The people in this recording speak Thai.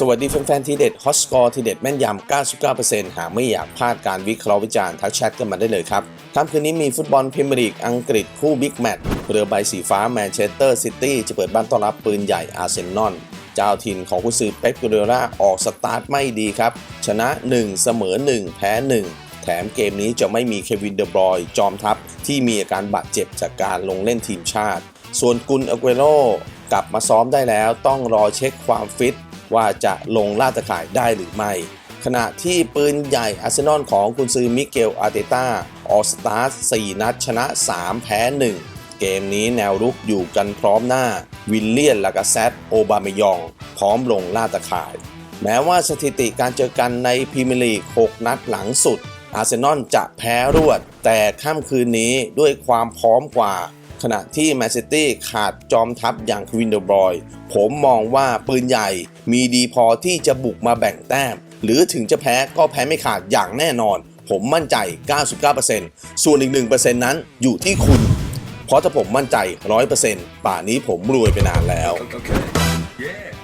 สวัสดีแฟนๆทีเด็ดฮอตสกอร์ทีเด็ดแม่นยำ 99%หากไม่อยากพลาดการวิเคราะห์วิจารณ์ทักแชทกันมาได้เลยครับค่ำคืนนี้มีฟุตบอลพรีเมียร์ลีกอังกฤษคู่บิ๊กแมตช์เรือใบสีฟ้าแมนเชสเตอร์ซิตี้จะเปิดบ้านต้อนรับปืนใหญ่อาร์เซนอลเจ้าถิ่นของกุนซือเป๊ปกูเดล่าออกสตาร์ทไม่ดีครับ ชนะ 1 เสมอ 1 แพ้ 1 แถมเกมนี้จะไม่มีเควินเดอบรอยจอมทัพที่มีอาการบาดเจ็บจากการลงเล่นทีมชาติ ส่วนกุนอเกโรกลับมาซ้อมได้แล้วต้องรอเช็คความฟิต ว่าจะลงล่าตะข่ายได้หรือไม่ ขณะที่ปืนใหญ่อาร์เซนอลของกุนซือมิเกลอาร์เตต้าออสตาร์4นัดชนะ 3 แพ้ 1 เกมนี้แนวรุกอยู่กันพร้อมหน้า วิลเลียนลากาเซตโอบามยอง พร้อมลงล่าตะข่าย แม้ว่าสถิติการเจอกันในพรีเมียร์ลีก 6 นัดหลังสุดอาร์เซนอลจะแพ้รวด แต่ค่ำคืนนี้ด้วยความพร้อมกว่า ขณะที่แมนซิตี้ขาดจอมทัพอย่างควินเดอร์บรอยน์ผมมองว่าปืนใหญ่มีดีพอที่จะบุกมาแบ่งแต้ม หรือถึงจะแพ้ก็แพ้ไม่ขาดอย่างแน่นอน ผมมั่นใจ 99%ส่วนอีก 1%นั้นอยู่ที่คุณ เพราะถ้าผมมั่นใจ 100%ป่านนี้ผมรวยไปนานแล้ว Okay. Yeah.